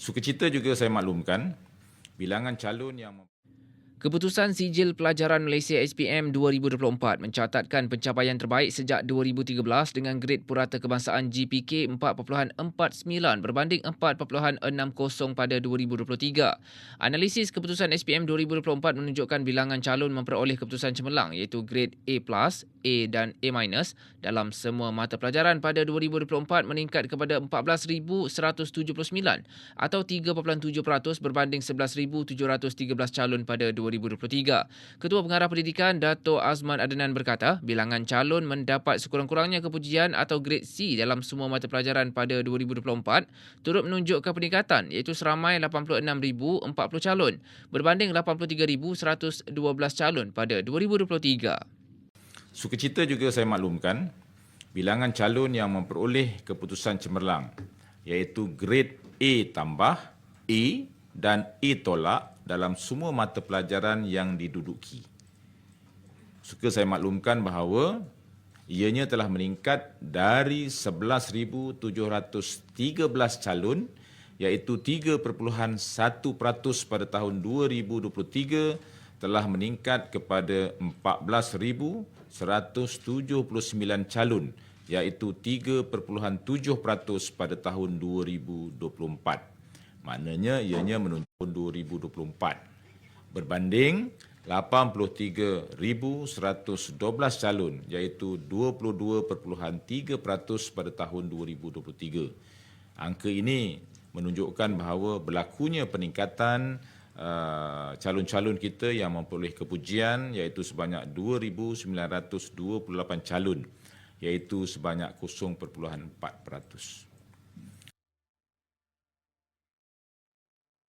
Sukacita juga saya maklumkan bilangan calon yang Keputusan Sijil Pelajaran Malaysia SPM 2024 mencatatkan pencapaian terbaik sejak 2013 dengan grade purata kebangsaan GPK 4.49 berbanding 4.60 pada 2023. Analisis keputusan SPM 2024 menunjukkan bilangan calon memperoleh keputusan cemerlang iaitu grade A+, A dan A- dalam semua mata pelajaran pada 2024 meningkat kepada 14,179 atau 3.7% berbanding 11,713 calon pada 2023. Ketua Pengarah Pendidikan Dato' Azman Adnan berkata, bilangan calon mendapat sekurang-kurangnya kepujian atau grade C dalam semua mata pelajaran pada 2024 turut menunjukkan peningkatan iaitu seramai 86,040 calon berbanding 83,112 calon pada 2023. Sukacita juga saya maklumkan bilangan calon yang memperoleh keputusan cemerlang iaitu grade A tambah, A dan A tolak dalam semua mata pelajaran yang diduduki. Suka saya maklumkan bahawa ianya telah meningkat dari 11,713 calon iaitu 3.1% pada tahun 2023 telah meningkat kepada 14,179 calon iaitu 3.7% pada tahun 2024. Maknanya ianya menunjuk 2024 berbanding 83,112 calon iaitu 22.3% pada tahun 2023. Angka ini menunjukkan bahawa berlakunya peningkatan uh, calon-calon kita yang memperoleh kepujian iaitu sebanyak 2,928 calon iaitu sebanyak 0.4%.